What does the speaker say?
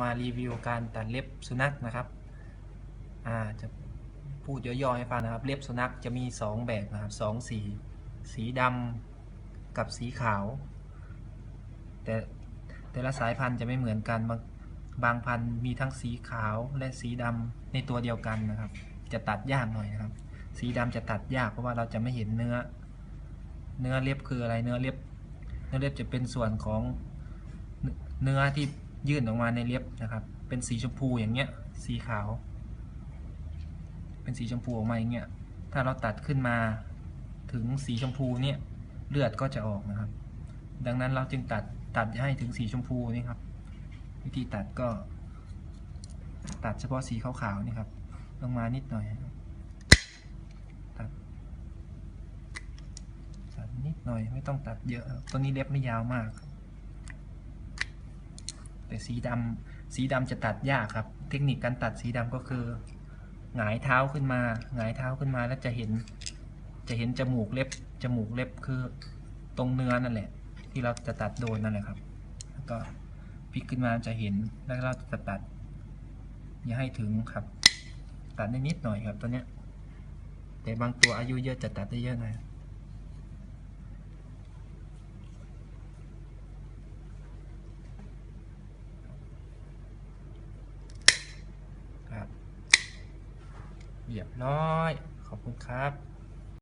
มารีวิวการตัดเล็บสุนัขนะครับอ่าจะพูดย่อๆให้ฟังนะครับ เล็บสุนัขจะมีสองแบบนะครับสองสี สีดำกับสีขาว แต่แต่ละสายพันธุ์จะไม่เหมือนกัน บางบางพันธุ์มีทั้งสีขาวและสีดำในตัวเดียวกันนะครับ จะตัดยากหน่อยนะครับ สีดำจะตัดยากเพราะว่าเราจะไม่เห็นเนื้อ เนื้อเล็บคืออะไรเนื้อเล็บ เนื้อเล็บจะเป็นส่วนของเนื้อที่ ยื่นออกมาในเล็บนะครับ เป็นสีชมพูอย่างเงี้ย สีขาว เป็นสีชมพูออกมาอย่างเงี้ย ถ้าเราตัดขึ้นมาถึงสีชมพูเนี่ยเลือดก็จะออกนะครับ ดังนั้นเราจึงตัดตัดให้ถึงสีชมพูนี่ครับ วิธีตัดก็ ตัดเฉพาะสีขาวๆนี่ครับ ลงมานิดหน่อยตัดตัดนิดหน่อยไม่ต้องตัดเยอะ ตัวนี้เล็บไม่ยาวมากครับ แต่สีดำสีดำจะตัดยากครับ เทคนิคการตัดสีดำก็คือหงายเท้าขึ้นมาหงายเท้าขึ้นมาแล้วจะเห็น จะเห็นจมูกเล็บจมูกเล็บคือตรงเนื้อนั่นแหละ ที่เราจะตัดโดนนั่นแหละครับ แล้วก็พลิกขึ้นมาจะเห็นแล้วเราจะตัด อย่าให้ถึงครับ ตัดได้นิดหน่อยครับตัวเนี้ยแต่บางตัวอายุเยอะจะตัดได้เยอะหน่อย เรียบร้อย ขอบคุณครับ